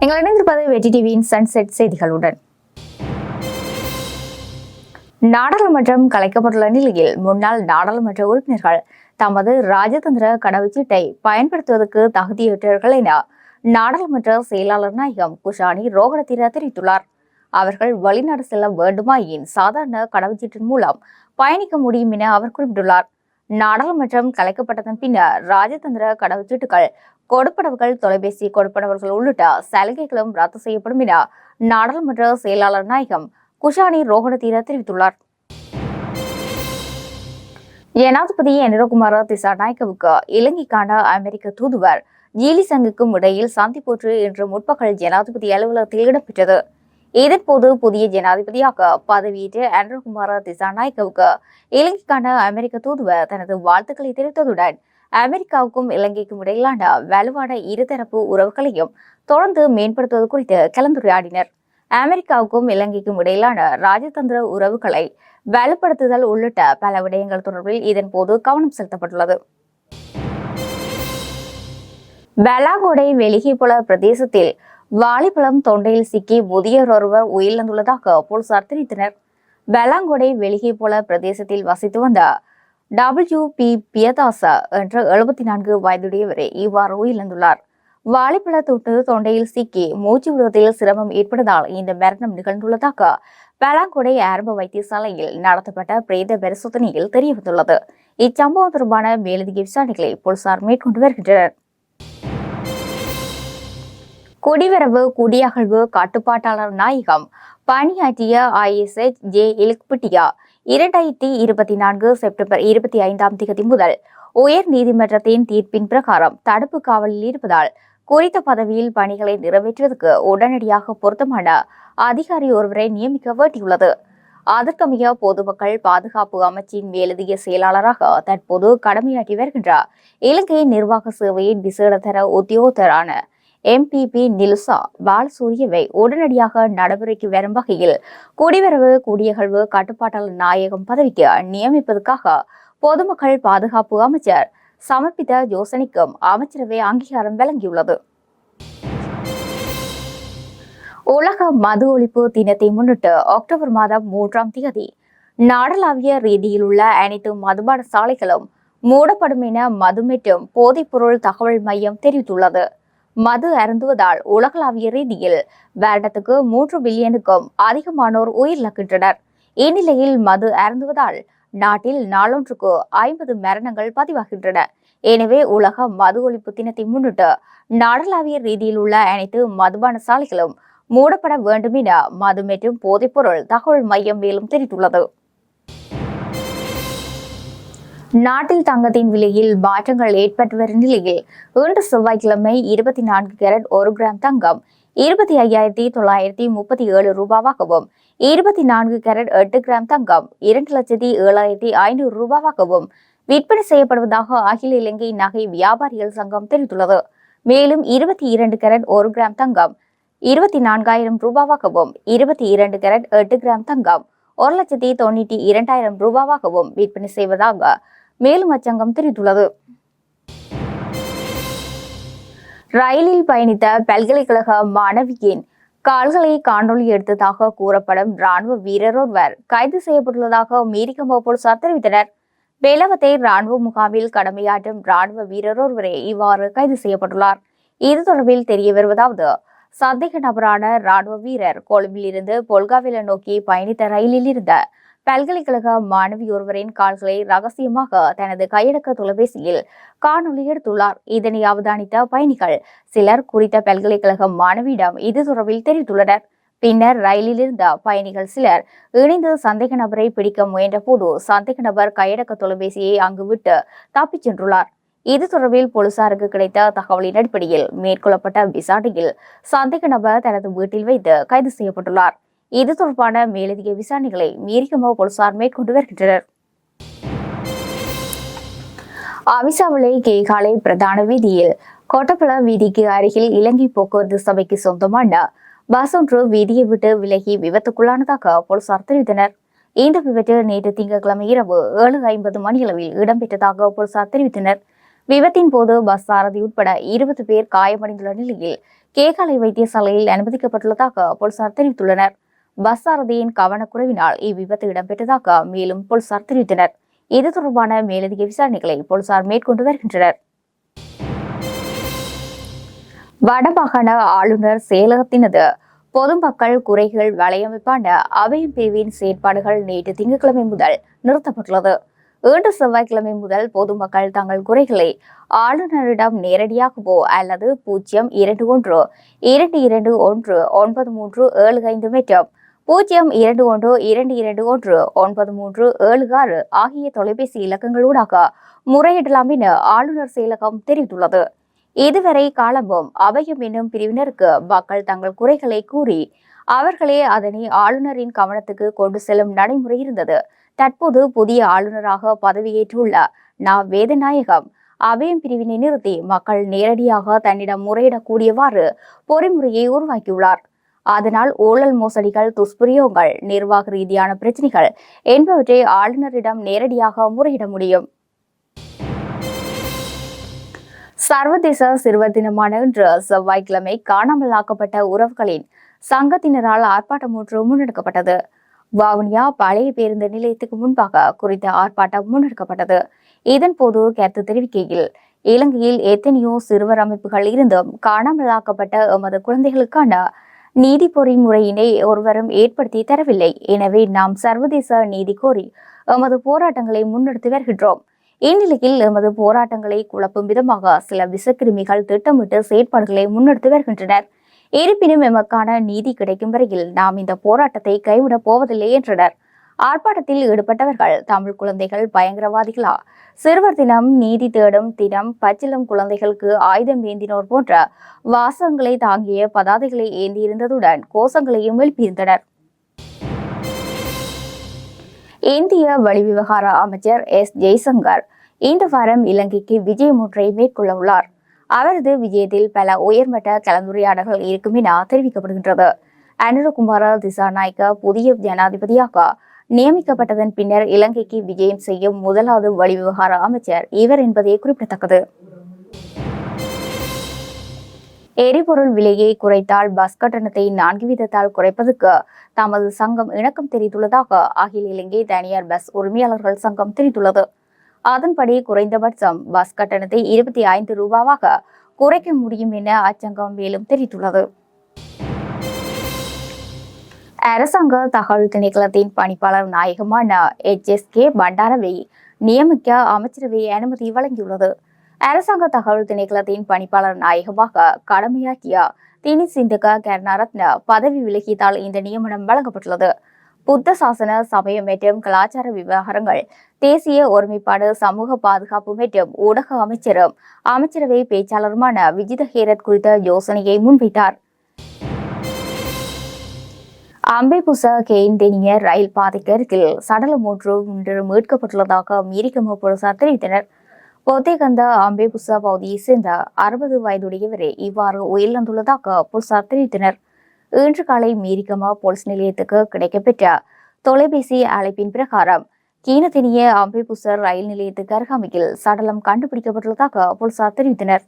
நீங்கள் இணைந்திருப்பது வெற்றி டிவியின் சன்செட் செய்திகளுடன். நாடாளுமன்றம் கலைக்கப்பட்டுள்ள நிலையில் முன்னாள் நாடாளுமன்ற உறுப்பினர்கள் தமது ராஜதந்திர கடவுச்சீட்டை பயன்படுத்துவதற்கு தகுதியற்றவர்கள் என நாடாளுமன்ற செயலாளர் நாயகம் குஷானி ரோகணத்திர தெரிவித்துள்ளார். அவர்கள் வெளிநாடு செல்ல வேண்டுமாயின் சாதாரண கடவுச்சீட்டின் மூலம் பயணிக்க முடியும் என அவர் குறிப்பிட்டுள்ளார். நாடாளுமன்றம் கலைக்கப்பட்டதன் பின்னர் ராஜதந்திர கடவுச்சீட்டுகள் கொடுப்பனவுகள் தொலைபேசி கொடுப்பனவர்கள் உள்ளிட்ட சலுகைகளும் ரத்து செய்யப்படும் என நாடாளுமன்ற செயலாளர் நாயகம் குஷானி ரோகணத்தீர தெரிவித்துள்ளார். ஜனாதிபதி திசா திசாநாயக்கவுக்கு இலங்கைக்கான அமெரிக்க தூதுவர் ஜீலி சங்குக்கும் இடையில் சந்திப்பொற்று இன்று முற்பகல் ஜனாதிபதி அலுவலகத்தில் இடம்பெற்றது. இதன்போது புதிய ஜனாதிபதியாக பதவியேற்ற அன்ரகுமார திசாநாயக்கவுக்கு இலங்கைக்கான அமெரிக்க தூதுவர் தனது வாழ்த்துக்களை தெரிவித்ததுடன் அமெரிக்காவுக்கும் இலங்கைக்கும் இடையிலான வலுவான இருதரப்பு உறவுகளையும் தொடர்ந்து மேம்படுத்துவது குறித்து கலந்துரையாடினர் அமெரிக்காவுக்கும் இலங்கைக்கும் இடையிலான ராஜதந்திர உறவுகளை வலுப்படுத்துதல் உள்ளிட்ட பல விடயங்கள் தொடர்பில் இதன் போது கவனம் செலுத்தப்பட்டுள்ளது பெலாகோடை வெலிகிபுல பிரதேசத்தில் வாழைப்பழம் தொண்டையில் சிக்கி முதியோர் ஒருவர் உயிரிழந்துள்ளதாக போலீசார் தெரிவித்தனர். பெலாங்கொடை போல பிரதேசத்தில் வசித்து வந்த டபிள்யூ பி பியதாசா என்ற எழுபத்தி நான்கு வயதுடையவரே இவ்வாறு உயிரிழந்துள்ளார். வாழைப்பழ தொட்டு தொண்டையில் சிக்கி மூச்சு விடுவதில் சிரமம் ஏற்பட்டதால் இந்த மரணம் நிகழ்ந்துள்ளதாக பலாங்கொடை ஆரம்ப வைத்தியசாலையில் நடத்தப்பட்ட பிரேத பரிசோதனையில் தெரியவந்துள்ளது. இச்சம்பவம் தொடர்பான மேலதிக விசாரணைகளை போலீசார் மேற்கொண்டு வருகின்றனர். குடிவரவு குடியகழ்வு கட்டுப்பாட்டாளர் நாயகம். பணியாற்றிய ஐஎஸ்எச் ஜே இலுக்பிட்டியா இரண்டாயிரத்தி இருபத்தி நான்கு செப்டம்பர் இருபத்தி ஐந்தாம் தேதி முதல் உயர் நீதிமன்றத்தின் தீர்ப்பின் பிரகாரம் தடுப்பு காவலில் இருப்பதால் குறித்த பதவியில் பணிகளை நிறைவேற்றுவதற்கு உடனடியாக பொருத்தமான அதிகாரி ஒருவரை நியமிக்க வேண்டியுள்ளது. அதற்கமைய பொதுமக்கள் பாதுகாப்பு அமைச்சின் மேலதிக செயலாளராக தற்போது கடமையாற்றி வருகின்றார். இலங்கை நிர்வாக சேவையின் விசேடதர உத்தியோகத்தரான எம்பிபி நிலுசா பாலசூரியவை உடனடியாக நடைமுறைக்கு வரும் வகையில் குடிவரவு குடியகழ்வு கட்டுப்பாட்டாளர் நாயகம் பதவிக்கு நியமிப்பதற்காக பொதுமக்கள் பாதுகாப்பு அமைச்சர் சமர்ப்பித்த யோசனைக்கும் அமைச்சரவை அங்கீகாரம் வழங்கியுள்ளது. உலக மது ஒழிப்பு தினத்தை முன்னிட்டு அக்டோபர் மாதம் மூன்றாம் தேதி நாடளாவிய ரீதியில் உள்ள அனைத்து மதுபான சாலைகளும் மூடப்படும் என மது போதைப்பொருள் தகவல் மையம் தெரிவித்துள்ளது. மது அருந்துவதால் உலகளாவிய ரீதியில் வருடத்துக்கு மூன்று பில்லியனுக்கும் அதிகமானோர் உயிரிழக்கின்றனர். இந்நிலையில் மது அருந்துவதால் நாட்டில் நாளொன்றுக்கு ஐம்பது மரணங்கள் பதிவாகின்றன. எனவே உலக மது ஒழிப்பு தினத்தை முன்னிட்டு நாடளாவிய ரீதியில் உள்ள அனைத்து மதுபான சாலைகளும் மூடப்பட வேண்டும் என மது மற்றும் போதைப்பொருள் தகவல் மையம் மேலும் தெரிவித்துள்ளது. நாட்டில் தங்கத்தின் விலையில் மாற்றங்கள் ஏற்பட்டு வரும் நிலையில் இன்று செவ்வாய்க்கிழமை இருபத்தி நான்கு கேரட் ஒரு கிராம் தங்கம் இருபத்தி ஐயாயிரத்தி தொள்ளாயிரத்தி முப்பத்தி ஏழு ரூபாவாகவும் இருபத்தி நான்கு கேரட் எட்டு கிராம் தங்கம் இரண்டு லட்சத்தி ஏழாயிரத்தி ஐநூறு ரூபாவாகவும் விற்பனை செய்யப்படுவதாக அகில இலங்கை நகை வியாபாரிகள் சங்கம் தெரிவித்துள்ளது. மேலும் இருபத்தி இரண்டு கேரட் ஒரு கிராம் தங்கம் இருபத்தி நான்காயிரம் ரூபாவாகவும் இருபத்தி இரண்டு கேரட் எட்டு கிராம் தங்கம் ஒரு லட்சத்தி தொண்ணூற்றி இரண்டாயிரம் ரூபாவாகவும் விற்பனை செய்வதாக மேலும் அச்சங்கம் தெரிவித்துள்ளது. ரயிலில் பயணித்த பல்கலைக்கழக மாணவியின் கால்களை காணொலி எடுத்ததாக கூறப்படும் ராணுவ வீரர் ஒருவர் கைது செய்யப்பட்டுள்ளதாக மீரிகம்போ போலீசார் தெரிவித்தனர். வேலவத்தை ராணுவ முகாமில் கடமையாற்றும் ராணுவ வீரர் ஒருவரே இவ்வாறு கைது செய்யப்பட்டுள்ளார். இது தொடர்பில் தெரிய வருவதாவது சந்தேக நபரான ராணுவ வீரர் கொழும்பிலிருந்து பொல்காவில நோக்கி பயணித்த ரயிலில் இருந்த பல்கலைக்கழக மாணவி ஒருவரின் கால்களை ரகசியமாக தனது கையடக்க தொலைபேசியில் காணொலி எடுத்துள்ளார். இதனை அவதானித்த பயணிகள் சிலர் குறித்த பல்கலைக்கழக மாணவியிடம் இது தொடர்பில் தெரிவித்துள்ளனர். பின்னர் ரயிலில் இருந்த பயணிகள் சிலர் இணைந்து சந்தேக நபரை பிடிக்க முயன்ற போது சந்தேக நபர் கையடக்க தொலைபேசியை அங்கு விட்டு தப்பிச் சென்றுள்ளார். இது தொடர்பில் போலீசாருக்கு கிடைத்த தகவலின் அடிப்படையில் மேற்கொள்ளப்பட்ட விசாரணையில் சந்தேக நபர் தனது வீட்டில் வைத்து கைது செய்யப்பட்டுள்ளார். இது தொடர்பான மேலதிக விசாரணைகளை மீறிகமோ போலீசார் மேற்கொண்டு வருகின்றனர். அவிசாவளை கேகாலை பிரதான வீதியில் கோட்டப்பளம் வீதிக்கு அருகில் இலங்கை போக்குவரத்து சபைக்கு சொந்தமான பஸ் ஒன்று வீதியை விட்டு விலகி விபத்துக்குள்ளானதாக போலீசார் தெரிவித்தனர். இந்த விபத்து நேற்று திங்கட்கிழமை இரவு ஏழு ஐம்பது மணியளவில் இடம்பெற்றதாக போலீசார் தெரிவித்தனர். விபத்தின் போது பஸ் சாரதி உட்பட இருபது பேர் காயமடைந்துள்ள நிலையில் கேகாலை வைத்தியசாலையில் அனுமதிக்கப்பட்டுள்ளதாக போலீசார் தெரிவித்துள்ளனர். பஸ் சாரதியின் கவனக்குறைவினால் இவ்விபத்து இடம்பெற்றதாக மேலும் போலீசார் தெரிவித்தனர். இது தொடர்பான மேலதிக விசாரணைகளை போலீசார் மேற்கொண்டு வருகின்றனர். வடமாகாண ஆளுநர் செயலகத்தினது பொதுமக்கள் குறைகள் வலையமைப்பான அவையும் பிரிவின் செயற்பாடுகள் நேற்று திங்கட்கிழமை முதல் நிறுத்தப்பட்டுள்ளது. இன்று செவ்வாய்க்கிழமை முதல் பொதுமக்கள் தங்கள் குறைகளை ஆளுநரிடம் நேரடியாகவோ அல்லது பூஜ்ஜியம் இரண்டு ஒன்று இரண்டு இரண்டு ஒன்று ஒன்பது மூன்று ஏழு ஐந்து மீட்டர் பூஜ்ஜியம் இரண்டு ஒன்று இரண்டு இரண்டு ஒன்று ஒன்பது மூன்று ஏழு ஆறு ஆகிய தொலைபேசி இலக்கங்களூடாக முறையிடலாம் என ஆளுநர் செயலகம் தெரிவித்துள்ளது. இதுவரை காலமும் அபயம் என்னும் பிரிவினருக்கு மக்கள் தங்கள் குறைகளை கூறி அவர்களே அதனை ஆளுநரின் கவனத்துக்கு கொண்டு செல்லும் நடைமுறை இருந்தது. தற்போது புதிய ஆளுநராக பதவியேற்றுள்ள நா. வேதநாயகம் அபயம் பிரிவினை நிறுத்தி மக்கள் நேரடியாக தன்னிடம் முறையிடக்கூடியவாறு பொறிமுறையை உருவாக்கியுள்ளார். அதனால் ஊழல் மோசடிகள் துஷ்பிரயோகங்கள் நிர்வாக ரீதியான பிரச்சனைகள் என்பவற்றை ஆளுநரிடம் நேரடியாக முறையிட முடியும். சர்வதேச சிறுவர் தினமான இன்று செவ்வாய்க்கிழமை காணாமல் ஆக்கப்பட்ட உறவுகளின் சங்கத்தினரால் ஆர்ப்பாட்டம் ஒன்று முன்னெடுக்கப்பட்டது. வவுனியா பழைய பேருந்து நிலையத்துக்கு முன்பாக குறித்த ஆர்ப்பாட்டம் முன்னெடுக்கப்பட்டது. இதன்போது கருத்து தெரிவிக்கையில் இலங்கையில் எத்தனையோ சிறுவர் அமைப்புகள் இருந்தும் காணாமலாக்கப்பட்ட எமது குழந்தைகளுக்கான நீதி பொறிமுறையினை ஒருவரும் ஏற்படுத்தி தரவில்லை. எனவே நாம் சர்வதேச நீதி கோரி எமது போராட்டங்களை முன்னெடுத்து வருகின்றோம். இந்நிலையில் எமது போராட்டங்களை குழப்பும் விதமாக சில விசக்கிருமிகள் திட்டமிட்டு செயற்பாடுகளை முன்னெடுத்து வருகின்றனர். இருப்பினும் எமக்கான நீதி கிடைக்கும் வரையில் நாம் இந்த போராட்டத்தை கைவிடப் போவதில்லை என்றனர். ஆர்ப்பாட்டத்தில் ஈடுபட்டவர்கள் தமிழ் குழந்தைகள் பயங்கரவாதிகளா? சிறுவர் தினம் நீதி தேடும் தினம் பச்சிலம் குழந்தைகளுக்கு ஆயுதம் ஏந்தினோர் போன்ற வாசகங்களை தாங்கிய பதாதைகளை ஏந்தியிருந்ததுடன் கோஷங்களையும் எழுப்பியிருந்தனர். இந்திய வெளிவிவகார அமைச்சர் எஸ். ஜெய்சங்கர் இந்த வாரம் இலங்கைக்கு விஜயமுற்றை மேற்கொள்ள உள்ளார். அவரது விஜயத்தில் பல உயர்மட்ட கலந்துரையாடல்கள் இருக்கும் என தெரிவிக்கப்படுகின்றது. அனுரகுமார திசாநாயக்க புதிய ஜனாதிபதியாக நியமிக்கப்பட்டதன் பின்னர் இலங்கைக்கு விஜயம் செய்யும் முதலாவது வெளிவிவகார அமைச்சர் இவர் என்பதே குறிப்பிடத்தக்கது. எரிபொருள் விலையை குறைத்தால் பஸ் கட்டணத்தை நான்கு வீதத்தால் குறைப்பதற்கு தமது சங்கம் இணக்கம் தெரிவித்துள்ளதாக அகில இலங்கை தனியார் பஸ் உரிமையாளர்கள் சங்கம் தெரிவித்துள்ளது. அதன்படி குறைந்தபட்சம் பஸ் கட்டணத்தை இருபத்தி ஐந்து ரூபாவாக குறைக்க முடியும் என அச்சங்கம் மேலும் தெரிவித்துள்ளது. அரசாங்க தகவல் திணைக்களத்தின் பணிப்பாளர் நாயகமான எச் எஸ் கே பண்டாரவை நியமிக்க அமைச்சரவை அனுமதி வழங்கியுள்ளது. அரசாங்க தகவல் திணைக்களத்தின் பணிப்பாளர் நாயகமாக கடமையாற்றிய தினி சிந்துக கருணாரத்ன பதவி விலகியதால் இந்த நியமனம் வழங்கப்பட்டுள்ளது. புத்த சாசன சமயம் மற்றும் கலாச்சார விவகாரங்கள் தேசிய ஒருமைப்பாடு சமூக பாதுகாப்பு மற்றும் ஊடக அமைச்சரும் அமைச்சரவை பேச்சாளருமான விஜித ஹேரத் குறித்த யோசனையை முன்வைத்தார். அம்பேபுச கெயின்டெனிய ரயில் பாதைக்கு அருகில் சடலம் ஒன்று இன்று மீட்கப்பட்டுள்ளதாக அமெரிக்க போலீசார் தெரிவித்தனர். பொத்தேகந்த அம்பேபுசா பகுதியைச் சேர்ந்த அறுபது வயதுடையவரே இவ்வாறு உயிரிழந்துள்ளதாக போலீசார் தெரிவித்தனர். இன்று காலை மீரிகமா போலீஸ் நிலையத்துக்கு கிடைக்கப்பெற்ற தொலைபேசி அழைப்பின் பிரகாரம் கீனத்தினிய அம்பைபுசர் ரயில் நிலையத்துக்கு அருகாமையில் சடலம் கண்டுபிடிக்கப்பட்டுள்ளதாக போலீசார் தெரிவித்தனர்.